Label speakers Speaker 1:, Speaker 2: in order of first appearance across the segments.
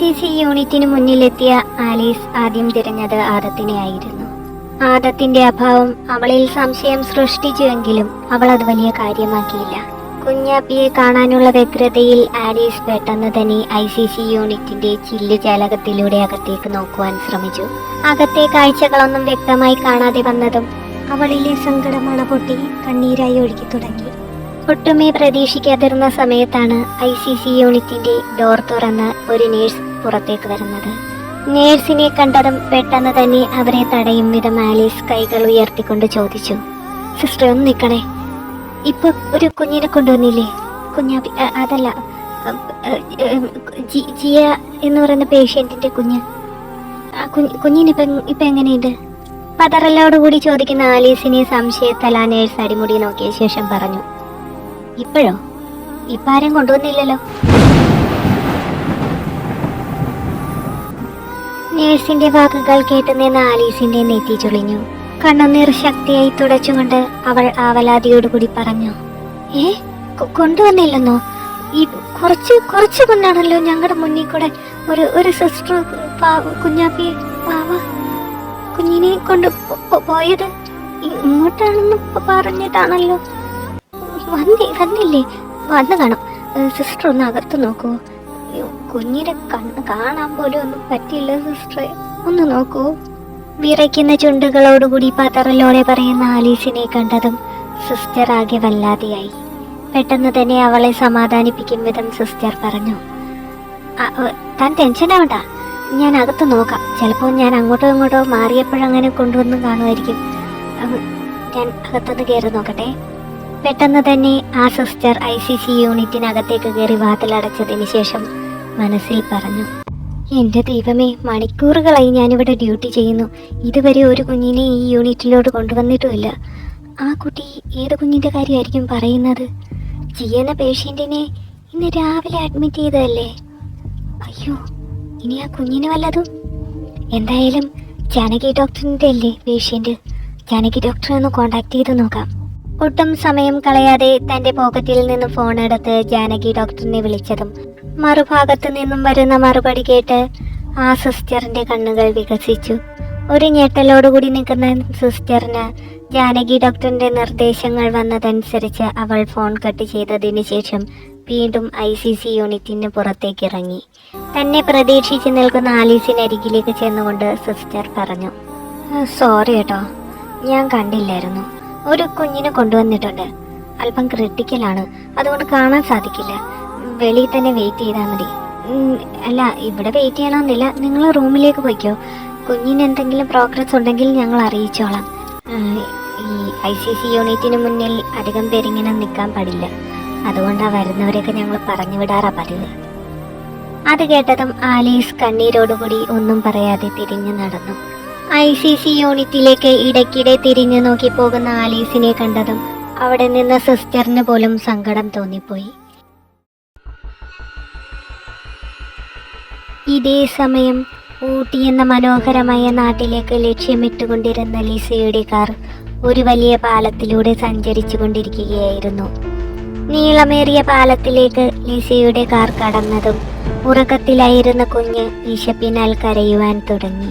Speaker 1: C C യൂണിറ്റിന് മുന്നിലെത്തിയ Alice ആദ്യം തിരഞ്ഞത് ആദത്തിനെയായിരുന്നു. ആദത്തിന്റെ അഭാവം അവളിൽ സംശയം സൃഷ്ടിച്ചുവെങ്കിലും അവൾ അത് വലിയ കാര്യമാക്കിയില്ല. കുഞ്ഞാപ്പിയെ കാണാനുള്ള വ്യഗ്രതയിൽ ആലീസ് പെട്ടെന്ന് തന്നെ ഐ സി സി യൂണിറ്റിന്റെ ചില്ല് ജാലകത്തിലൂടെ അകത്തേക്ക് നോക്കുവാൻ ശ്രമിച്ചു. അകത്തെ കാഴ്ചകളൊന്നും വ്യക്തമായി കാണാതെ വന്നതും അവളിലെ സങ്കടമാണ് പൊട്ടി കണ്ണീരായി ഒഴുകി തുടങ്ങി. ഒട്ടുമേ പ്രതീക്ഷിക്കാതിരുന്ന സമയത്താണ് ഐ സി സി യൂണിറ്റിന്റെ ഡോർ തുറന്ന് ഒരു നേഴ്സ് പുറത്തേക്ക് വരുന്നത്. നേഴ്സിനെ കണ്ടതും പെട്ടെന്ന് തന്നെ അവരെ തടയും വിധം ആലീസ് കൈകൾ ഉയർത്തിക്കൊണ്ട് ചോദിച്ചു സിസ്റ്റർ ഒന്ന് നിൽക്കണേ. ഇപ്പൊ ഒരു കുഞ്ഞിനെ കൊണ്ടുവന്നില്ലേ? കുഞ്ഞ അതല്ല ജിയ എന്ന് പറയുന്ന പേഷ്യന്റിന്റെ കുഞ്ഞ്. ആ കുഞ്ഞ് കുഞ്ഞിനിപ്പം ഇപ്പൊ എങ്ങനെയുണ്ട്? പതറലോടുകൂടി ചോദിക്കുന്ന ആലീസിനെ സംശയത്തല നേഴ്സ് അടിമുടി നോക്കിയ ശേഷം പറഞ്ഞു ഇപ്പോഴോ? ഇപ്പാരും കൊണ്ടുവന്നില്ലല്ലോ. നേഴ്സിന്റെ വാക്കുകൾ കേട്ട് നിന്ന് ആലീസിന്റെ നെറ്റി ചുളിഞ്ഞു. കണ്ണുനീർ ശക്തിയായി തുടച്ചുകൊണ്ട് അവൾ ആവലാതിയോടുകൂടി പറഞ്ഞു ഏ കൊണ്ടുവന്നില്ലെന്നോ? ഈ കുറച്ച് കുറച്ച് കൊണ്ടാണല്ലോ ഞങ്ങളുടെ മുന്നിൽ കൂടെ ഒരു ഒരു സിസ്റ്റർ കുഞ്ഞാപ്പി പാവ കുഞ്ഞിനെ കൊണ്ട് പോയത്. ഇങ്ങോട്ടാണെന്ന് പറഞ്ഞിട്ടാണല്ലോ. വന്നി വന്നില്ലേ? വന്നു കാണാം. സിസ്റ്റർ ഒന്ന് അകത്ത് നോക്കൂ. അയ്യോ, കുഞ്ഞിനെ കണ്ണ് കാണാൻ പോലും ഒന്നും പറ്റില്ല സിസ്റ്ററെ ഒന്ന് നോക്കൂ. വിറയ്ക്കുന്ന ചുണ്ടുകളോടുകൂടി പതറലോടെ പറയുന്ന ആലീസിനെ കണ്ടതും സിസ്റ്റർ ആകെ വല്ലാതെയായി. പെട്ടെന്ന് തന്നെ അവളെ സമാധാനിപ്പിക്കും വിധം സിസ്റ്റർ പറഞ്ഞു. "ആ, ഏ, താൻ ടെൻഷൻ ആവണ്ട. ഞാൻ അകത്ത് നോക്കാം. ചിലപ്പോൾ ഞാൻ അങ്ങോട്ടോ ഇങ്ങോട്ടോ മാറിയപ്പോഴങ്ങനെ കൊണ്ടുവന്ന് കാണുമായിരിക്കും. ഞാൻ അകത്തൊന്ന് കയറി നോക്കട്ടെ. പെട്ടെന്ന് തന്നെ ആ സിസ്റ്റർ ഐ സി സി യൂണിറ്റിനകത്തേക്ക് കയറി വാതിലടച്ചതിന് ശേഷം മനസ്സിൽ പറഞ്ഞു. എന്റെ ദൈവമേ മണിക്കൂറുകളായി ഞാനിവിടെ ഡ്യൂട്ടി ചെയ്യുന്നു. ഇതുവരെ ഒരു കുഞ്ഞിനെ ഈ യൂണിറ്റിലോട്ട് കൊണ്ടുവന്നിട്ടുമില്ല. ആ കുട്ടി ഏത് കുഞ്ഞിന്റെ കാര്യമായിരിക്കും പറയുന്നത്? ജിയെന്ന പേഷ്യന്റിനെ ഇന്ന് രാവിലെ അഡ്മിറ്റ് ചെയ്തതല്ലേ? അയ്യോ ഇനി ആ കുഞ്ഞിന് വല്ലതും? എന്തായാലും ജാനകി ഡോക്ടറിന്റെ അല്ലേ പേഷ്യന്റ് ജാനകി ഡോക്ടറെ ഒന്ന് കോണ്ടാക്ട് ചെയ്ത് നോക്കാം. ഒട്ടും സമയം കളയാതെ തന്റെ പോക്കറ്റിൽ നിന്ന് ഫോൺ എടുത്ത് ജാനകി ഡോക്ടറിനെ വിളിച്ചതും മറുഭാഗത്തു നിന്നും വരുന്ന മറുപടി കേട്ട് ആ സിസ്റ്ററിന്റെ കണ്ണുകൾ വികസിച്ചു. ഒരു ഞെട്ടലോടുകൂടി നിൽക്കുന്ന സിസ്റ്ററിന് ജാനകി ഡോക്ടറിന്റെ നിർദ്ദേശങ്ങൾ വന്നതനുസരിച്ച് അവൾ ഫോൺ കട്ട് ചെയ്തതിന് ശേഷം വീണ്ടും ഐ സി സി യൂണിറ്റിന് പുറത്തേക്ക് ഇറങ്ങി തന്നെ പ്രതീക്ഷിച്ച് നിൽക്കുന്ന ആലീസിനരികിലേക്ക് ചെന്നുകൊണ്ട് സിസ്റ്റർ പറഞ്ഞു സോറി കേട്ടോ ഞാൻ കണ്ടില്ലായിരുന്നു. ഒരു കുഞ്ഞിനെ കൊണ്ടുവന്നിട്ടുണ്ട്. അല്പം ക്രിട്ടിക്കലാണ്. അതുകൊണ്ട് കാണാൻ സാധിക്കില്ല. വെളിയിൽ തന്നെ വെയിറ്റ് ചെയ്താൽ മതി. അല്ല ഇവിടെ വെയിറ്റ് ചെയ്യണമെന്നില്ല. നിങ്ങൾ റൂമിലേക്ക് പോയിക്കോ. കുഞ്ഞിന് എന്തെങ്കിലും പ്രോഗ്രസ് ഉണ്ടെങ്കിൽ ഞങ്ങൾ അറിയിച്ചോളാം. ഈ ഐ സി സി യൂണിറ്റിന് മുന്നിൽ അധികം പേരിങ്ങനെ നിൽക്കാൻ പാടില്ല. അതുകൊണ്ടാണ് വരുന്നവരെയൊക്കെ ഞങ്ങൾ പറഞ്ഞു വിടാറാ പതിവ്. അത് കേട്ടതും ആലീസ് കണ്ണീരോടുകൂടി ഒന്നും പറയാതെ തിരിഞ്ഞു നടന്നു. ഐ സി സി യൂണിറ്റിലേക്ക് ഇടയ്ക്കിടെ തിരിഞ്ഞു നോക്കി പോകുന്ന ആലീസിനെ കണ്ടതും അവിടെ നിന്ന സിസ്റ്ററിന് പോലും സങ്കടം തോന്നിപ്പോയി. ഇതേ സമയം ഊട്ടി എന്ന മനോഹരമായ നാട്ടിലേക്ക് ലക്ഷ്യമിട്ടുകൊണ്ടിരുന്ന ലിസയുടെ കാർ ഒരു വലിയ പാലത്തിലൂടെ സഞ്ചരിച്ചു കൊണ്ടിരിക്കുകയായിരുന്നു നീളമേറിയ പാലത്തിലേക്ക് ലിസയുടെ കാർ കടന്നതും ഉറക്കത്തിലായിരുന്ന കുഞ്ഞ് വിശപ്പിനാൽ കരയുവാൻ തുടങ്ങി.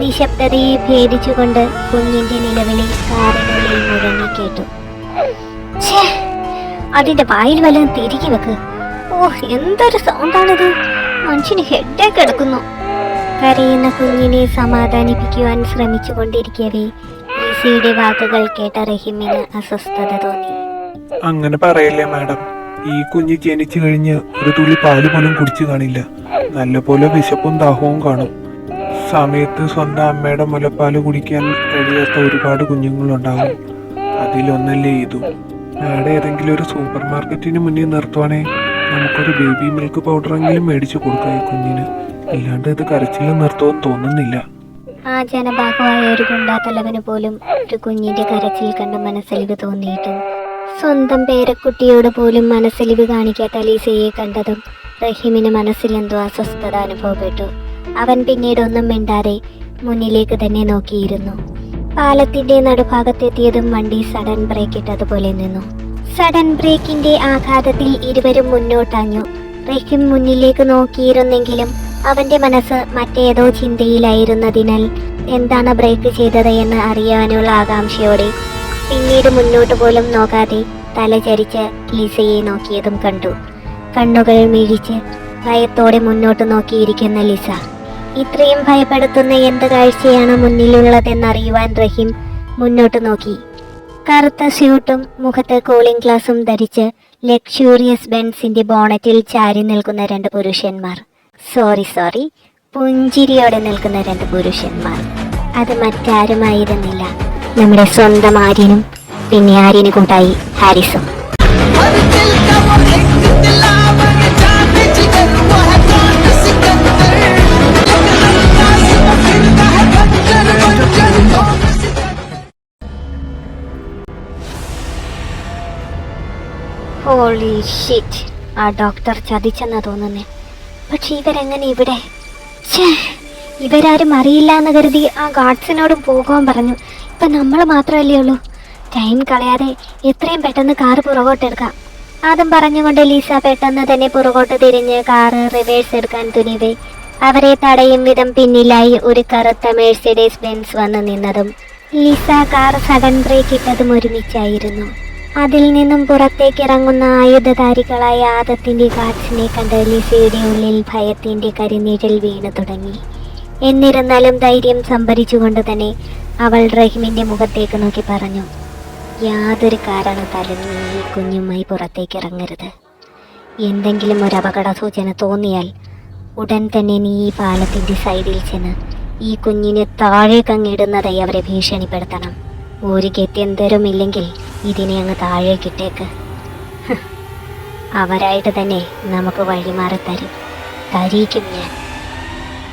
Speaker 1: നിശബ്ദതയെ ഭേദിച്ചുകൊണ്ട് കുഞ്ഞിന്റെ നിലവിളി കാറിനുള്ളിൽ മുഴങ്ങി കേട്ടു. അതിന്റെ വായിൽ വല്ലതും തിരികെ വെക്ക്. ഓ എന്തൊരു സൗണ്ടാണിത്. മനുഷ്യന് ഹെഡേക്ക് എടുക്കുന്നു. കരയുന്ന കുഞ്ഞിനെ സമാധാനിപ്പിക്കുവാൻ ശ്രമിച്ചുകൊണ്ടിരിക്കവേ ലിസിയുടെ വാക്കുകൾ കേട്ട റഹീമിന് അസ്വസ്ഥത തോന്നി.
Speaker 2: അങ്ങനെ പറയല്ലേ മാഡം. ഈ കുഞ്ഞ് ജനിച്ചു കഴിഞ്ഞ് ഒരു തുള്ളി പാൽ പോലും കുടിച്ചു കാണില്ല. നല്ല പോലെ വിശപ്പും ദാഹവും കാണും. സമയത്ത് സ്വന്തം അമ്മയുടെ മുലപ്പാൽ കുടിക്കാൻ കഴിയാത്ത ഒരുപാട് കുഞ്ഞുങ്ങളുണ്ടാകും. അതിലൊന്നല്ലേ ഇതും മാഡം ഏതെങ്കിലും ഒരു സൂപ്പർ മാർക്കറ്റിന് മുന്നിൽ നിർത്തുവാണേ. നമുക്കൊരു ബേബി മിൽക്ക് പൗഡറെങ്കിലും മേടിച്ചു കൊടുക്കാം ഈ കുഞ്ഞിന്. അല്ലാണ്ട് ഇത് കരച്ചിൽ നിർത്തുമെന്ന് തോന്നുന്നില്ല.
Speaker 1: ആ ജനഭാഗമായ ഒരു ഗുണ്ടാത്തലവന് പോലും ഒരു കുഞ്ഞിന്റെ കരച്ചിൽ കണ്ട് മനസ്സലിവ് തോന്നിയിട്ടും സ്വന്തം പേരക്കുട്ടിയോട് പോലും മനസ്സലിവ് കാണിക്കാത്ത അലീസയെ കണ്ടതും റഹീമിന് മനസ്സിൽ എന്തോ അസ്വസ്ഥത അനുഭവപ്പെട്ടു. അവൻ പിന്നീടൊന്നും മിണ്ടാതെ മുന്നിലേക്ക് തന്നെ നോക്കിയിരുന്നു. പാലത്തിന്റെ നടുഭാഗത്തെത്തിയതും വണ്ടി സഡൻ ബ്രേക്ക് ഇട്ടതുപോലെ നിന്നു. സഡൻ ബ്രേക്കിന്റെ ആഘാതത്തിൽ ഇരുവരും മുന്നോട്ടാഞ്ഞു. റഹീം മുന്നിലേക്ക് നോക്കിയിരുന്നെങ്കിലും അവന്റെ മനസ്സ് മറ്റേതോ ചിന്തയിലായിരുന്നതിനാൽ എന്താണ് ബ്രേക്ക് ചെയ്തത് എന്ന് അറിയാനുള്ള ആകാംക്ഷയോടെ പിന്നീട് മുന്നോട്ട് പോലും നോക്കാതെ തലചരിച്ച് ലിസയെ നോക്കിയതും കണ്ടു. കണ്ണുകൾ മിഴിച്ച് ഭയത്തോടെ മുന്നോട്ട് നോക്കിയിരിക്കുന്ന ലിസ. ഇത്രയും ഭയപ്പെടുത്തുന്ന എന്ത് കാഴ്ചയാണ് മുന്നിലുള്ളതെന്നറിയുവാൻ റഹീം മുന്നോട്ട് നോക്കി. കറുത്ത സ്യൂട്ടും മുഖത്ത് കൂളിംഗ് ഗ്ലാസും ധരിച്ച് ലക്ഷൂറിയസ് ബെൻസിന്റെ ബോണറ്റിൽ ചാരി നിൽക്കുന്ന രണ്ട് പുരുഷന്മാർ. Sorry sorry. പുഞ്ചിരിയോടെ നിൽക്കുന്ന രണ്ട് പുരുഷന്മാർ. അത് മറ്റാരുമായിരുന്നില്ല. നമ്മുടെ സ്വന്തം ആര്യനും പിന്നെ ആര്യന് കൂട്ടായി ഹാരിസും. ഹോളി ഷിറ്റ് ആ ഡോക്ടർ ചതിച്ചെന്നാ തോന്നുന്നേ. പക്ഷെ ഇവരെങ്ങനെ ഇവിടെ? ഇവരാരും അറിയില്ല എന്ന് കരുതി ആ ഗാർഡ്സിനോടും പോകാൻ പറഞ്ഞു. ഇപ്പൊ നമ്മൾ മാത്രമല്ലേ ഉള്ളൂ. ടൈം കളയാതെ എത്രയും പെട്ടെന്ന് കാറ് പുറകോട്ടെടുക്കാം ആദ്യം പറഞ്ഞുകൊണ്ട് ലീസ പെട്ടെന്ന് തന്നെ പുറകോട്ട് തിരിഞ്ഞ് കാറ് റിവേഴ്സ് എടുക്കാൻ തുനിവേ. അവരെ തടയും വിധം പിന്നിലായി ഒരു കറുത്ത മേഴ്സിഡീസ് ബെൻസ് വന്ന് നിന്നതും. ലീസ കാർ സഡൻ ബ്രേക്ക് ഇട്ടതും ഒരുമിച്ചായിരുന്നു. അതിൽ നിന്നും പുറത്തേക്ക് ഇറങ്ങുന്ന ആയുധധാരികളായ ആദത്തിന്റെ ഗാർഡ്സിനെ കണ്ട് ലിസയുടെ ഉള്ളിൽ ഭയത്തിന്റെ കരിനീഴൽ വീണു തുടങ്ങി. എന്നിരുന്നാലും ധൈര്യം സംഭരിച്ചുകൊണ്ട് തന്നെ അവൾ റഹീമിന്റെ മുഖത്തേക്ക് നോക്കി പറഞ്ഞു യാതൊരു കാരണത്താലും നീ ഈ കുഞ്ഞുമായി പുറത്തേക്ക് ഇറങ്ങരുത് എന്തെങ്കിലും ഒരു അപകട സൂചന തോന്നിയാൽ ഉടൻ തന്നെ നീ ഈ പാലത്തിന്റെ സൈഡിൽ ചെന്ന് ഈ കുഞ്ഞിനെ താഴേക്കങ്ങിടുന്നതായി അവരെ ഭീഷണിപ്പെടുത്തണം. ഒരു ഗത്യന്തരമില്ലെങ്കിൽ ഇതിനെ അങ്ങ് താഴേക്കിട്ടേക്ക് കിട്ടേക്ക് അവരായിട്ട് തന്നെ നമുക്ക് വഴിമാറി തരും. തരീക്കും ഞാൻ.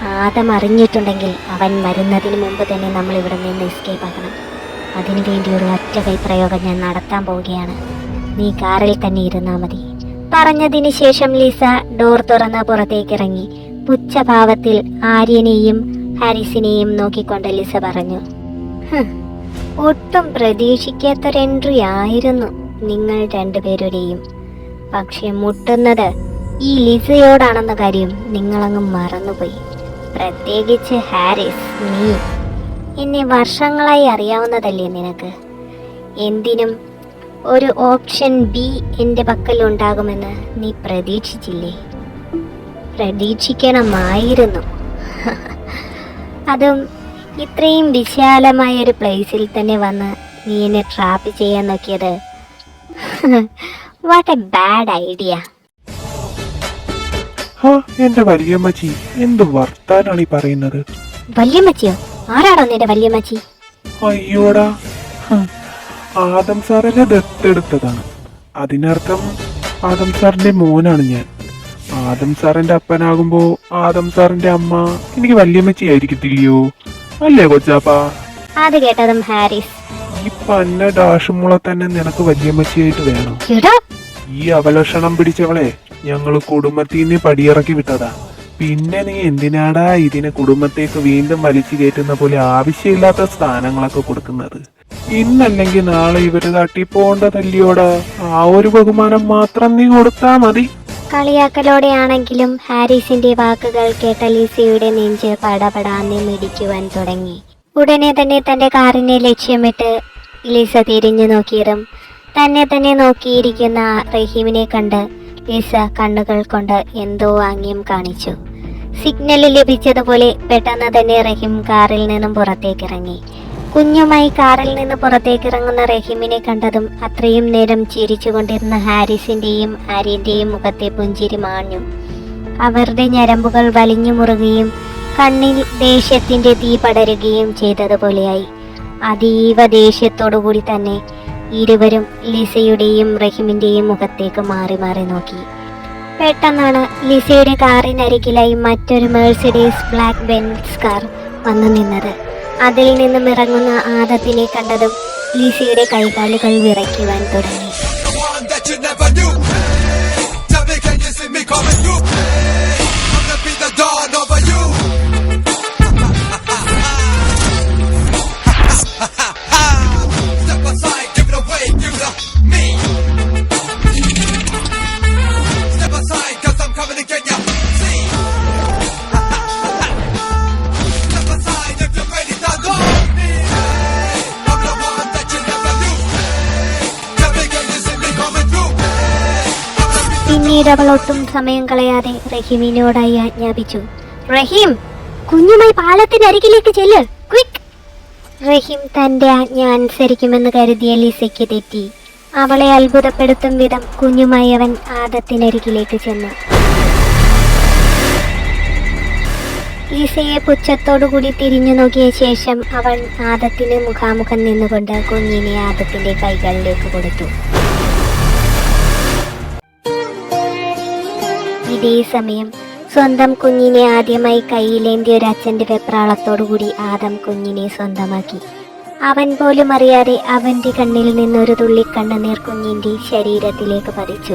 Speaker 1: ആദം അറിഞ്ഞിട്ടുണ്ടെങ്കിൽ അവൻ വരുന്നതിന് മുമ്പ് തന്നെ നമ്മൾ ഇവിടെ നിന്ന് എസ്കേപ്പ് ആക്കണം. അതിനുവേണ്ടി ഒരു ഒറ്റ കൈപ്രയോഗം ഞാൻ നടത്താൻ പോവുകയാണ്. നീ കാറിൽ തന്നെ ഇരുന്നാൽ മതി. പറഞ്ഞതിന് ശേഷം ലീസ ഡോർ തുറന്ന് പുറത്തേക്കിറങ്ങി പുച്ഛഭാവത്തിൽ ആര്യനെയും ഹാരിസിനെയും നോക്കിക്കൊണ്ട് ലിസ പറഞ്ഞു. "ഹ്, ഒട്ടും പ്രതീക്ഷിക്കാത്തൊരു എൻട്രി ആയിരുന്നു നിങ്ങൾ രണ്ടുപേരുടെയും. പക്ഷെ മുട്ടുന്നത് ഈ ലിസയോടാണെന്ന കാര്യം നിങ്ങളങ്ങ് മറന്നുപോയി. പ്രത്യേകിച്ച് ഹാരിസ് നീ. എന്നെ വർഷങ്ങളായി അറിയാവുന്നതല്ലേ നിനക്ക്? എന്തിനും ഒരു ഓപ്ഷൻ ബി എന്റെ പക്കൽ ഉണ്ടാകുമെന്ന് നീ പ്രതീക്ഷിച്ചില്ലേ? പ്രതീക്ഷിക്കണമായിരുന്നു. അതും ഇത്രയും വിശാലമായ ഒരു പ്ലേസിൽ തന്നെ വന്ന് നീ എന്നെ ട്രാപ്പ് ചെയ്യാൻ നോക്കിയത്. വാട്ട് എ ബാഡ് ഐഡിയ
Speaker 2: എന്റെ വലിയമ്മച്ചി എന്ത് വർത്താനാണ് ഈ പറയുന്നത്?
Speaker 1: വല്യമ്മച്ചിയോ? ആരാണോ നിന്റെ വല്യമ്മച്ചി?
Speaker 2: അയ്യോടാ. ആദം സാറിനെ ദത്തെടുത്തതാണ്. അതിനർത്ഥം ആദം സാറിന്റെ മോനാണ് ഞാൻ. ആദം സാറിന്റെ അപ്പനാകുമ്പോ ആദം സാറിന്റെ അമ്മ എനിക്ക് വല്യമ്മച്ചി ആയിരിക്കത്തില്ലയോ? അല്ലേ കൊച്ചാപ്പാ?
Speaker 1: അത് കേട്ടതും ഹാരിസ്.
Speaker 2: ഈ പന്ന ഡാഷുമുള തന്നെ നിനക്ക് വല്യമ്മച്ചിയായിട്ട് വേണം.
Speaker 1: എടാ.
Speaker 2: ഈ അവലക്ഷണം പിടിച്ചവളെ ഞങ്ങൾ കുടുംബത്തിൽ നിന്ന് പടിയിറക്കി വിട്ടതാ. പിന്നെ നീ എന്തിനാടാ ഇതിനെ കുടുംബത്തേക്ക് വീണ്ടും വലിച്ചു കയറ്റുന്ന പോലെ ആവശ്യമില്ലാത്ത സ്ഥാനങ്ങളൊക്കെ കൊടുക്കുന്നത്? ഇന്നല്ലെങ്കിൽ നാളെ ഇവർ തട്ടിപ്പോണ്ടതല്ലിയോടാ ആ ഒരു ബഹുമാനം മാത്രം നീ കൊടുത്താ മതി.
Speaker 1: കളിയാക്കലോടെയാണെങ്കിലും ഹാരിസിന്റെ വാക്കുകൾ കേട്ട ലിസിയുടെ നെഞ്ച് പടപടാന്ന് മിടിക്കുവാൻ തുടങ്ങി. ഉടനെ തന്നെ തന്റെ കാറിനെ ലക്ഷ്യമിട്ട് ലിസ തിരിഞ്ഞു നോക്കിയതും തന്നെ തന്നെ നോക്കിയിരിക്കുന്ന റഹീമിനെ കണ്ട് ലിസ കണ്ണുകൾ കൊണ്ട് എന്തോ ആംഗ്യം കാണിച്ചു. സിഗ്നൽ ലഭിച്ചതുപോലെ പെട്ടെന്ന് തന്നെ റഹീം കാറിൽ നിന്നും പുറത്തേക്കിറങ്ങി. കുഞ്ഞുമായി കാറിൽ നിന്ന് പുറത്തേക്ക് ഇറങ്ങുന്ന റഹീമിനെ കണ്ടതും അത്രയും നേരം ചിരിച്ചുകൊണ്ടിരുന്ന ഹാരിസിന്റെയും ആര്യന്റെയും മുഖത്തെ പുഞ്ചിരി മാഞ്ഞു. അവരുടെ ഞരമ്പുകൾ വലിഞ്ഞു മുറുകയും കണ്ണിൽ ദേഷ്യത്തിന്റെ തീ പടരുകയും ചെയ്തതുപോലെയായി. അതീവ ദേഷ്യത്തോടുകൂടി തന്നെ ഇരുവരും ലിസയുടെയും റഹിമിന്റെയും മുഖത്തേക്ക് മാറി മാറി നോക്കി. പെട്ടെന്നാണ് ലിസയുടെ കാറിനരികിലായി മറ്റൊരു മേഴ്സിഡീസ് ബ്ലാക്ക് ബെൻസ് കാർ വന്നു നിന്നത്. അതിൽ നിന്നും ഇറങ്ങുന്ന ആദത്തിനെ കണ്ടതും ലീസിയുടെ കൈകാലുകൾ വിറയ്ക്കുവാൻ തുടങ്ങി. സമയം കളയാതെ റഹീമിനോടായി ആജ്ഞാപിച്ചു. റഹീം കുഞ്ഞുമായി പാലത്തിനരികിലേക്ക് ചെല്ല്. ക്വിക്ക് റഹീം തന്റെ ആജ്ഞ അനുസരിക്കുമെന്ന് കരുതിയ ലിസയ്ക്ക് തെറ്റി. അവളെ അത്ഭുതപ്പെടുത്തും വിധം കുഞ്ഞുമായി അവൻ ആദത്തിനരികിലേക്ക് ചെന്നു. ലിസയെ പുച്ഛത്തോടുകൂടി തിരിഞ്ഞു നോക്കിയ ശേഷം അവൻ ആദത്തിന് മുഖാമുഖം നിന്നുകൊണ്ട് കുഞ്ഞിനെ ആദത്തിന്റെ കൈകളിലേക്ക് കൊടുത്തു. ഇതേ സമയം സ്വന്തം കുഞ്ഞിനെ ആദ്യമായി കയ്യിലേന്തിയ ഒരു അച്ഛന്റെ വെപ്രാളത്തോടുകൂടി ആദം കുഞ്ഞിനെ സ്വന്തമാക്കി. അവൻ പോലും അറിയാതെ അവന്റെ കണ്ണിൽ നിന്നൊരു തുള്ളി കണ്ണുനീർ കുഞ്ഞിന്റെ ശരീരത്തിലേക്ക് പതിച്ചു.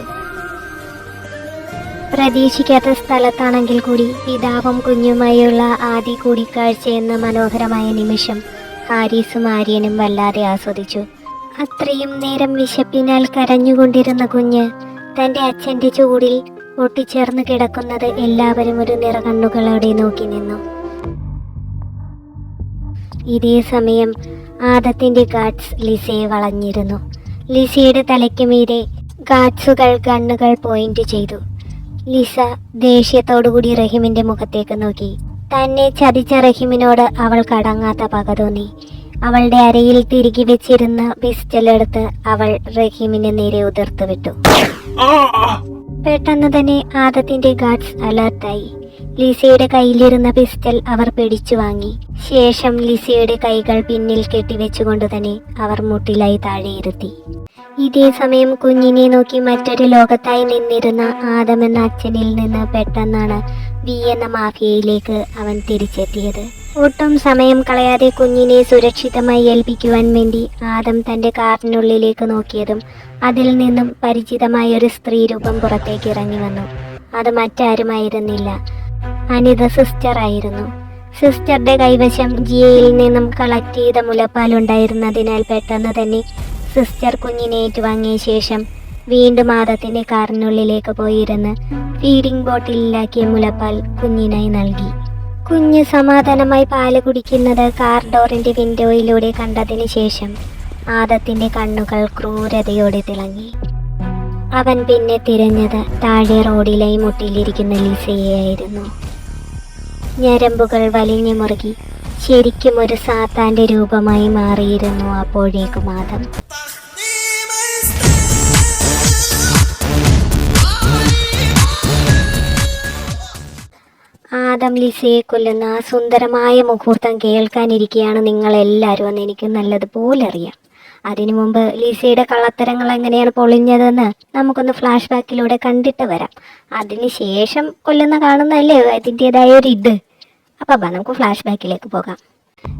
Speaker 1: പ്രതീക്ഷിക്കാത്ത സ്ഥലത്താണെങ്കിൽ കൂടി പിതാവും കുഞ്ഞുമായുള്ള ആദ്യ കൂടിക്കാഴ്ച എന്ന മനോഹരമായ നിമിഷം ഹാരിസും ആര്യനും വല്ലാതെ ആസ്വദിച്ചു. അത്രയും നേരം വിശപ്പിനാൽ കരഞ്ഞുകൊണ്ടിരുന്ന കുഞ്ഞ് തന്റെ അച്ഛന്റെ ചൂടിൽ ഒട്ടിച്ചേർന്ന് കിടക്കുന്നത് എല്ലാവരും ഒരു നിറകണ്ണുകളോടെ നോക്കി നിന്നു. ഇതേ സമയം ആദത്തിന്റെ ഗാഡ്സ് ലിസയെ വളഞ്ഞിരുന്നു. ലിസയുടെ തലയ്ക്ക് മീതെ ഗാഡ്സുകൾ കണ്ണുകൾ പോയിന്റ് ചെയ്തു. ലിസ ദേഷ്യത്തോടുകൂടി റഹിമിന്റെ മുഖത്തേക്ക് നോക്കി. തന്നെ ചതിച്ച റഹിമിനോട് അവൾ കടങ്ങാത്ത പക തോന്നി. അവളുടെ അരയിൽ തിരികെ വെച്ചിരുന്ന പിസ്റ്റലെടുത്ത് അവൾ റഹീമിന് നേരെ ഉതിർത്തു വിട്ടു പെട്ടെന്ന് തന്നെ ആദത്തിന്റെ ഗാർഡ്സ് അലർട്ടായി. ലിസയുടെ കയ്യിലിരുന്ന പിസ്റ്റൽ അവർ പിടിച്ചു വാങ്ങി. ശേഷം ലിസയുടെ കൈകൾ പിന്നിൽ കെട്ടിവെച്ചുകൊണ്ട് തന്നെ അവർ മുട്ടിലായി താഴെയിരുത്തി. ഇതേ സമയം കുഞ്ഞിനെ നോക്കി മറ്റൊരു ലോകത്തായി നിന്നിരുന്ന ആദമെന്ന അച്ഛനിൽ നിന്ന് പെട്ടെന്നാണ് വി എന്ന മാഫിയയിലേക്ക് അവൻ തിരിച്ചെത്തിയത്. ഒട്ടും സമയം കളയാതെ കുഞ്ഞിനെ സുരക്ഷിതമായി ഏൽപ്പിക്കുവാൻ വേണ്ടി ആദം തന്റെ കാറിനുള്ളിലേക്ക് നോക്കിയതും അതിൽ നിന്നും പരിചിതമായ ഒരു സ്ത്രീ രൂപം പുറത്തേക്ക് ഇറങ്ങി വന്നു. അത് മറ്റാരുമായിരുന്നില്ല. അനിത സിസ്റ്റർ ആയിരുന്നു. സിസ്റ്ററുടെ കൈവശം ജിയയിൽ നിന്നും കളക്ട് ചെയ്ത മുലപ്പാൽ ഉണ്ടായിരുന്നതിനാൽ പെട്ടെന്ന് തന്നെ സിസ്റ്റർ കുഞ്ഞിനെ ഏറ്റുവാങ്ങിയ ശേഷം വീണ്ടും ആദത്തിന്റെ കാറിനുള്ളിലേക്ക് പോയിരുന്ന് ഫീഡിംഗ് ബോട്ടിലാക്കിയ മുലപ്പാൽ കുഞ്ഞിനായി നൽകി. കുഞ്ഞ് സമാധാനമായി പാൽ കുടിക്കുന്നത് കാർ ഡോറിന്റെ വിൻഡോയിലൂടെ കണ്ടതിന് ശേഷം ആദത്തിന്റെ കണ്ണുകൾ ക്രൂരതയോടെ തിളങ്ങി. അവൻ പിന്നെ തിരഞ്ഞത് താഴെ റോഡിലായി മുട്ടിലിരിക്കുന്ന ലിസയെയായിരുന്നു ഞരമ്പുകൾ വലിഞ്ഞു മുറുകി ശരിക്കും ഒരു സാത്താന്റെ രൂപമായി മാറിയിരുന്നു അപ്പോഴേക്കും ആദം. ആദം ലിസയെ കൊല്ലുന്ന ആ സുന്ദരമായ മുഹൂർത്തം കേൾക്കാനിരിക്കുകയാണ് നിങ്ങൾ എല്ലാവരും എന്ന് എനിക്ക് നല്ലതുപോലെ അറിയാം. അതിനു മുമ്പ് ലിസയുടെ കള്ളത്തരങ്ങൾ എങ്ങനെയാണ് പൊളിഞ്ഞതെന്ന് നമുക്കൊന്ന് ഫ്ലാഷ് ബാക്കിലൂടെ കണ്ടിട്ട് വരാം. അതിനുശേഷം കൊല്ലുന്ന കാണുന്നതല്ലേ അതിന്റെതായ ഒരു ഇത്. അപ്പം നമുക്ക് ഫ്ലാഷ് ബാക്കിലേക്ക് പോകാം.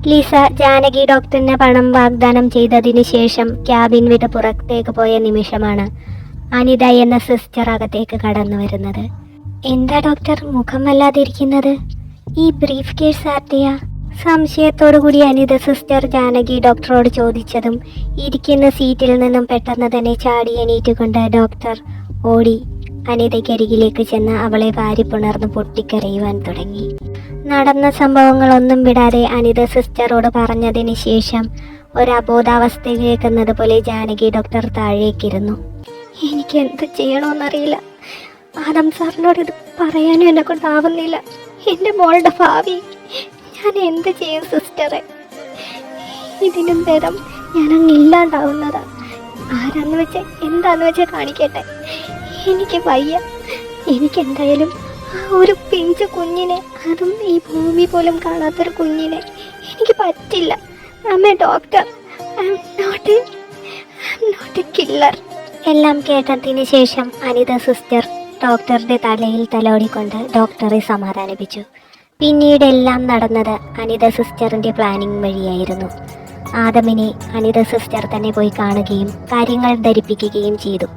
Speaker 1: ലിസ ജാനകി ഡോക്ടറിന് പണം വാഗ്ദാനം ചെയ്തതിനു ശേഷം ക്യാബിൻ വിട്ട് പുറത്തേക്ക് പോയ നിമിഷമാണ് അനിത എന്ന സിസ്റ്റർ അകത്തേക്ക് കടന്നു വരുന്നത്. എന്താ ഡോക്ടർ മുഖം വല്ലാതിരിക്കുന്നത് ഈ ബ്രീഫ് കേസ് ആർട്ടിയ സംശയത്തോടു കൂടി അനിത സിസ്റ്റർ ജാനകി ഡോക്ടറോട് ചോദിച്ചതും ഇരിക്കുന്ന സീറ്റിൽ നിന്നും പെട്ടെന്ന് തന്നെ ചാടി എണീറ്റുകൊണ്ട് ഡോക്ടർ ഓടി അനിതയ്ക്കരികിലേക്ക് ചെന്ന് അവളെ വാരിപ്പുണർന്ന് പൊട്ടിക്കരയുവാൻ തുടങ്ങി. നടന്ന സംഭവങ്ങളൊന്നും വിടാതെ അനിത സിസ്റ്ററോട് പറഞ്ഞതിന് ശേഷം ഒരു അബോധാവസ്ഥയിലേക്ക് പോലെ ജാനകി ഡോക്ടർ താഴേക്കിരുന്നു. എനിക്ക് എന്ത് ചെയ്യണമെന്നറിയില്ല ആദം സാറിനോട് ഇത് പറയാനും എന്നെ കൊണ്ടാവുന്നില്ല എന്റെ മോളുടെ ഭാവി. ഞാൻ എന്ത് ചെയ്യും സിസ്റ്ററെ? ഇതിനും നേരം ഞാനങ്ങ് ഇല്ലാണ്ടാവുന്നതാ. ആരാന്ന് വെച്ച് എന്താന്ന് വെച്ചാൽ കാണിക്കട്ടെ? എനിക്ക് വയ്യ. എനിക്ക് എന്തായാലും ആ ഒരു പിഞ്ച് കുഞ്ഞിനെ അതും ഈ ഭൂമി പോലും കാണാത്തൊരു കുഞ്ഞിനെ എനിക്ക് പറ്റില്ല. അമ്മ ഡോക്ടർ നോട്ട് നോട്ട് കില്ലർ എല്ലാം കേട്ടതിന് ശേഷം അനിത സിസ്റ്റർ ഡോക്ടറുടെ തലയിൽ തലോടിക്കൊണ്ട് ഡോക്ടറെ സമാധാനിപ്പിച്ചു. പിന്നീട് എല്ലാം നടന്നത് അനിത സിസ്റ്ററിന്റെ പ്ലാനിംഗ് വഴിയായിരുന്നു. ആദമിനെ അനിത സിസ്റ്റർ തന്നെ പോയി കാണുകയും കാര്യങ്ങൾ ധരിപ്പിക്കുകയും ചെയ്തു.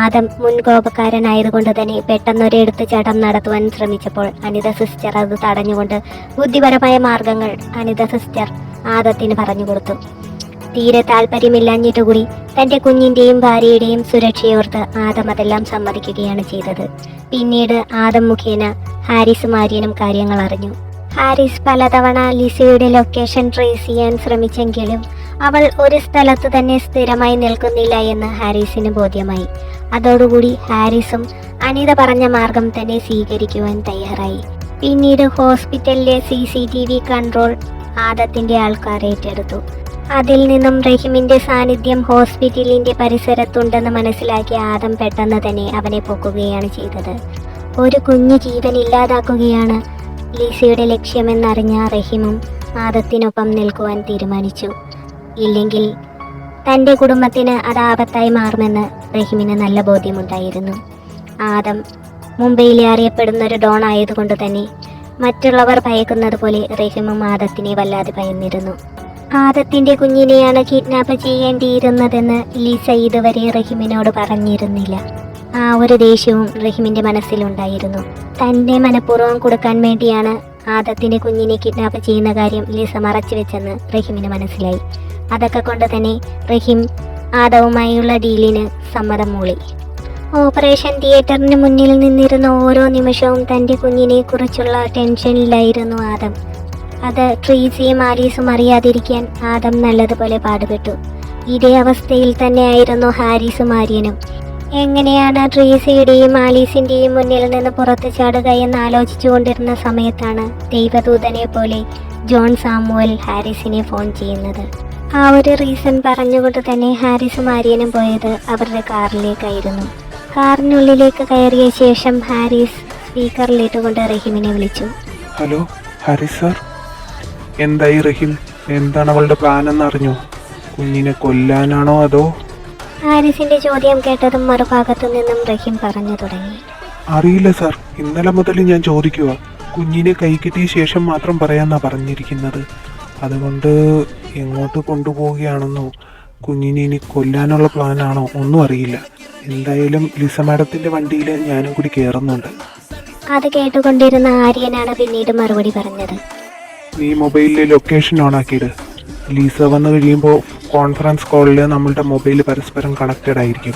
Speaker 1: ആദം മുൻകോപക്കാരനായതുകൊണ്ട് തന്നെ പെട്ടെന്നൊരിടത്ത് ചടം നടത്തുവാൻ ശ്രമിച്ചപ്പോൾ അനിത സിസ്റ്റർ അത് തടഞ്ഞുകൊണ്ട് ബുദ്ധിപരമായ മാർഗങ്ങൾ അനിത സിസ്റ്റർ ആദത്തിന് പറഞ്ഞു കൊടുത്തു. തീരെ താല്പര്യമില്ലാഞ്ഞിട്ടുകൂടി തന്റെ കുഞ്ഞിന്റെയും ഭാര്യയുടെയും സുരക്ഷയോർത്ത് ആദം അതെല്ലാം സമ്മതിക്കുകയാണ് ചെയ്തത്. പിന്നീട് ആദം മുഖേന ഹാരിസ് മാര്യനും കാര്യങ്ങൾ അറിഞ്ഞു. ഹാരിസ് പലതവണ ലിസയുടെ ലൊക്കേഷൻ ട്രേസ് ചെയ്യാൻ ശ്രമിച്ചെങ്കിലും അവൾ ഒരു സ്ഥലത്ത് തന്നെ സ്ഥിരമായി നിൽക്കുന്നില്ല എന്ന് ഹാരിസിന് ബോധ്യമായി. അതോടുകൂടി ഹാരിസും അനിത പറഞ്ഞ മാർഗം തന്നെ സ്വീകരിക്കുവാൻ തയ്യാറായി. പിന്നീട് ഹോസ്പിറ്റലിലെ C C T V control ആദത്തിന്റെ ആൾക്കാർ ഏറ്റെടുത്തു. അതിൽ നിന്നും റഹീമിന്റെ സാന്നിധ്യം ഹോസ്പിറ്റലിന്റെ പരിസരത്തുണ്ടെന്ന് മനസ്സിലാക്കിയ ആദം പെട്ടെന്ന് തന്നെ അവനെ പൊക്കുകയാണ് ചെയ്തത്. ഒരു കുഞ്ഞു ജീവൻ ഇല്ലാതാക്കുകയാണ് ലീസയുടെ ലക്ഷ്യമെന്നറിഞ്ഞ റഹീമും ആദത്തിനൊപ്പം നിൽക്കുവാൻ തീരുമാനിച്ചു. ഇല്ലെങ്കിൽ തന്റെ കുടുംബത്തിന് അത് ആപത്തായി മാറുമെന്ന് റഹീമിന് നല്ല ബോധ്യമുണ്ടായിരുന്നു. ആദം മുംബൈയിലെ അറിയപ്പെടുന്ന ഒരു ഡോൺ ആയതുകൊണ്ട് തന്നെ മറ്റുള്ളവർ ഭയക്കുന്നത് പോലെ റഹീമും ആദത്തിനെ വല്ലാതെ ഭയന്നിരുന്നു. ആദത്തിന്റെ കുഞ്ഞിനെയാണ് കിഡ്നാപ്പ് ചെയ്യേണ്ടിയിരുന്നതെന്ന് ലിസ ഇതുവരെ റഹിമിനോട് പറഞ്ഞിരുന്നില്ല. ആ ഒരു ദേഷ്യവും റഹിമിന്റെ മനസ്സിലുണ്ടായിരുന്നു. തന്റെ മനഃപൂർവം കൊടുക്കാൻ വേണ്ടിയാണ് ആദത്തിന്റെ കുഞ്ഞിനെ കിഡ്നാപ്പ് ചെയ്യുന്ന കാര്യം ലിസ മറച്ചു വെച്ചെന്ന് റഹിമിന് മനസ്സിലായി. അതൊക്കെ കൊണ്ട് തന്നെ റഹിം ആദവുമായുള്ള ഡീലിന് സമ്മതം മൂളി. ഓപ്പറേഷൻ തിയേറ്ററിന് മുന്നിൽ നിന്നിരുന്ന ഓരോ നിമിഷവും തന്റെ കുഞ്ഞിനെ കുറിച്ചുള്ള ടെൻഷനിലായിരുന്നു ആദം. അത് ട്രീസിയും ആരീസും അറിയാതിരിക്കാൻ ആദം നല്ലതുപോലെ പാടുപെട്ടു. ഇതേ അവസ്ഥയിൽ തന്നെയായിരുന്നു ഹാരിസും ആര്യനും. എങ്ങനെയാണ് ട്രീസിയുടെയും ആലീസിന്റെയും മുന്നിൽ നിന്ന് പുറത്തു ചാടുക എന്ന് ആലോചിച്ചു കൊണ്ടിരുന്ന സമയത്താണ് ദൈവദൂതനെ പോലെ ജോൺ സാമുവൽ ഹാരിസിനെ ഫോൺ ചെയ്യുന്നത്. ആ ഒരു റീസൺ പറഞ്ഞുകൊണ്ട് തന്നെ ഹാരിസും ആര്യനും പോയത് അവരുടെ കാറിലേക്കായിരുന്നു. കാറിനുള്ളിലേക്ക് കയറിയ ശേഷം ഹാരിസ് സ്പീക്കറിലിട്ടുകൊണ്ട് റഹീമിനെ വിളിച്ചു.
Speaker 2: Hello Haris sir? എന്തായി റഹീം? എന്താണ് അവളുടെ പ്ലാൻ എന്നറിഞ്ഞു? കുഞ്ഞിനെ കൊല്ലാനാണോ അതോ?
Speaker 1: ഹാരിസിന്റെ ചോദ്യം കേട്ടതും മറുഭാഗത്തു നിന്നും റഹീം പറഞ്ഞു തുടങ്ങി.
Speaker 2: അറിയില്ല സാർ. ഇന്നലെ മുതൽ ഞാൻ ചോദിക്കുക. കുഞ്ഞിനെ കൈ കിട്ടിയ ശേഷം മാത്രം പറയാന്നാ പറഞ്ഞിരിക്കുന്നത്. അതുകൊണ്ട് എങ്ങോട്ട് കൊണ്ടുപോവുകയാണെന്നോ? കുഞ്ഞിനെ ഇനി കൊല്ലാനുള്ള പ്ലാനാണോ ഒന്നും അറിയില്ല. എന്തായാലും ലിസ മാഡത്തിന്റെ വണ്ടിയിൽ ഞാനും കൂടി കയറുന്നുണ്ട്
Speaker 1: അത് കേട്ടുകൊണ്ടിരുന്ന ആര്യനാണ് പിന്നീട് മറുപടി പറഞ്ഞത്.
Speaker 2: നീ മൊബൈലിലെ ലൊക്കേഷൻ ഓൺ ആക്കിയിട് ലീസ വന്നു കഴിയുമ്പോൾ കോൺഫറൻസ് കോളിൽ നമ്മളുടെ മൊബൈൽ പരസ്പരം കണക്റ്റഡ് ആയിരിക്കും.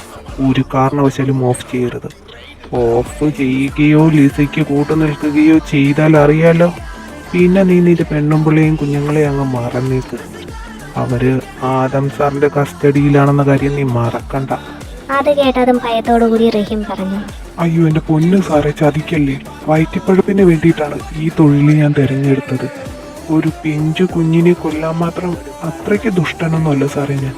Speaker 2: ഒരു കാരണവശാലും ഓഫ് ചെയ്യരുത്. ഓഫ് ചെയ്യുകയോ ലീസയ്ക്ക് കൂട്ടു നിൽക്കുകയോ ചെയ്താൽ അറിയാലോ. പിന്നെ നീ നിന്റെ പെണ്ണും പിള്ളയും കുഞ്ഞുങ്ങളെ അങ്ങ് മറന്നേക്ക്. അവർ ആദം സാറിന്റെ കസ്റ്റഡിയിലാണെന്ന കാര്യം നീ മറക്കണ്ട.
Speaker 1: അത് കേട്ടതും ഭയത്തോടുകൂടി റഹീം പറഞ്ഞു.
Speaker 2: അയ്യോ എന്റെ പൊന്നു സാറെ ചതിക്കല്ലേ? വയറ്റിപ്പഴുപ്പിന് വേണ്ടിയിട്ടാണ് ഈ തൊഴിൽ ഞാൻ തിരഞ്ഞെടുത്തത്. ഒരു പിഞ്ചു കുഞ്ഞിനെ കൊല്ലാൻ മാത്രം അത്രയ്ക്ക് ദുഷ്ടനൊന്നുമല്ല സാറേ ഞാൻ.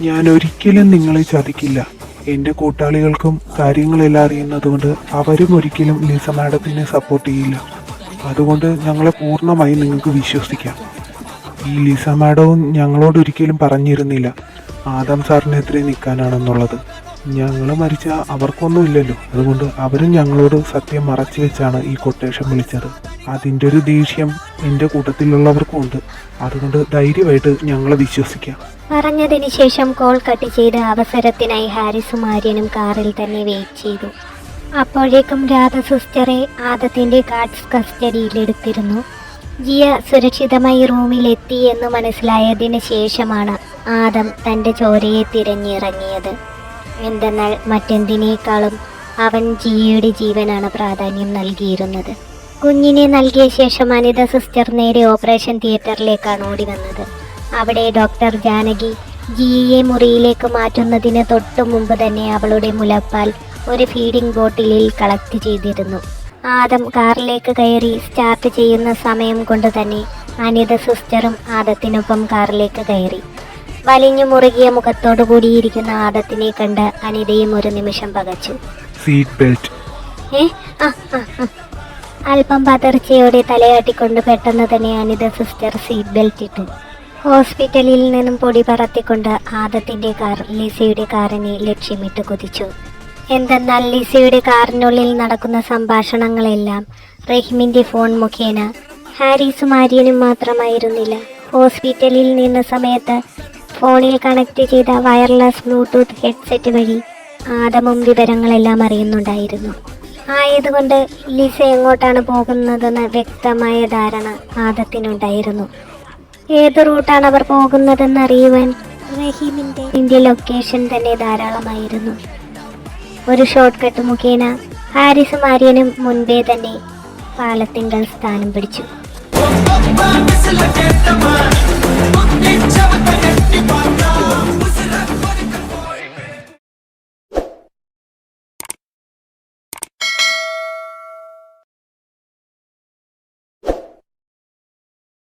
Speaker 2: ഞാൻ ഒരിക്കലും നിങ്ങളെ ചതിക്കില്ല. എന്റെ കൂട്ടാളികൾക്കും കാര്യങ്ങളെല്ലാം അറിയുന്നതുകൊണ്ട് അവരും ഒരിക്കലും ലിസ മാഡത്തിനെ സപ്പോർട്ട് ചെയ്യില്ല. അതുകൊണ്ട് ഞങ്ങളെ പൂർണമായി നിങ്ങൾക്ക് വിശ്വസിക്കാം. ഈ ലിസ മാഡവും ഞങ്ങളോട് ഒരിക്കലും പറഞ്ഞിരുന്നില്ല. ആദം സാറിനെതിരെ നിൽക്കാനാണെന്നുള്ളത്. ഞങ്ങൾ മരിച്ച അവർക്കൊന്നും ഇല്ലല്ലോ. അതുകൊണ്ട് അവരും ഞങ്ങളോട് സത്യം മറച്ചു വെച്ചാണ് ഈ കൊട്ടേഷൻ വിളിച്ചത്. അതിന്റെ ഒരു ദേഷ്യം എന്റെ കൂട്ടത്തിലുള്ളവർക്കും ഉണ്ട്. അതുകൊണ്ട് ധൈര്യമായിട്ട് ഞങ്ങളെ വിശ്വസിക്കാം.
Speaker 1: പറഞ്ഞതിന് ശേഷം കോൾ കട്ട് ചെയ്ത് അവസരത്തിനായി ഹാരിസും ആര്യനും കാറിൽ തന്നെ വെയിറ്റ് ചെയ്തു. അപ്പോഴേക്കും രാധ സിസ്റ്ററെ ആദത്തിന്റെ ഗാർഡ്സ് കസ്റ്റഡിയിലെടുത്തിരുന്നു ജിയ സുരക്ഷിതമായി റൂമിലെത്തി എന്ന് മനസ്സിലായതിന് ശേഷമാണ് ആദം തന്റെ ചോരയെ തിരഞ്ഞിറങ്ങിയത്. എന്തെന്നാൽ മറ്റെന്തിനേക്കാളും അവൻ ജിയുടെ ജീവനാണ് പ്രാധാന്യം നൽകിയിരുന്നത്. കുഞ്ഞിനെ നൽകിയ ശേഷം അനിത സിസ്റ്റർ നേരെ ഓപ്പറേഷൻ തിയേറ്ററിലേക്കാണ് ഓടി വന്നത് അവിടെ ഡോക്ടർ ജാനകി ജിയെ മുറിയിലേക്ക് മാറ്റുന്നതിന് തൊട്ടു മുമ്പ് തന്നെ അവളുടെ മുലപ്പാൽ ഒരു ഫീഡിംഗ് ബോട്ടിലിൽ കളക്ട് ചെയ്തിരുന്നു. ആദം കാറിലേക്ക് കയറി സ്റ്റാർട്ട് ചെയ്യുന്ന സമയം കൊണ്ട് തന്നെ അനിത സിസ്റ്ററും ആദത്തിനൊപ്പം കാറിലേക്ക് കയറി. വലിഞ്ഞു മുറുകിയ മുഖത്തോടു കൂടിയിരിക്കുന്ന ആദത്തിനെ കണ്ട് അനിതയും ഒരു നിമിഷം പകച്ചു.
Speaker 2: സീറ്റ് ബെൽറ്റ്
Speaker 1: ഏ? ആ ആ ആ. അല്പം പതർച്ചയോടെ തലയാട്ടിക്കൊണ്ട് പെട്ടെന്ന് തന്നെ അനിത സിസ്റ്റർ സീറ്റ് ബെൽറ്റ് ഇട്ടു. ഹോസ്പിറ്റലിൽ നിന്നും പൊടി പറത്തിക്കൊണ്ട് ആദത്തിന്റെ കാർ ലിസയുടെ കാറിനെ ലക്ഷ്യമിട്ട് കുതിച്ചു. എന്തെന്നാൽ ലിസയുടെ കാറിനുള്ളിൽ നടക്കുന്ന സംഭാഷണങ്ങളെല്ലാം റഹിമിന്റെ ഫോൺ മുഖേന. ഹാരിസും ആര്യനും മാത്രമായിരുന്നില്ല. ഹോസ്പിറ്റലിൽ നിന്ന സമയത്ത് ഫോണിൽ കണക്ട് ചെയ്ത വയർലെസ് ബ്ലൂടൂത്ത് ഹെഡ്സെറ്റ് വഴി ആദമും വിവരങ്ങളെല്ലാം അറിയുന്നുണ്ടായിരുന്നു. ആയതുകൊണ്ട് ലിസ എങ്ങോട്ടാണ് പോകുന്നതെന്ന് വ്യക്തമായ ധാരണ ആദത്തിനുണ്ടായിരുന്നു. ഏത് റൂട്ടാണ് അവർ പോകുന്നതെന്ന് അറിയുവാൻ റഹീമിന്റെ ഇന്ത്യ ലൊക്കേഷൻ തന്നെ ധാരാളമായിരുന്നു. ഒരു ഷോർട്ട് കട്ട് മുഖേന ഹാരിസും ആര്യനും മുൻപേ തന്നെ പാലത്തിങ്കൽ സ്ഥാനം പിടിച്ചു.
Speaker 3: You tell me band, you want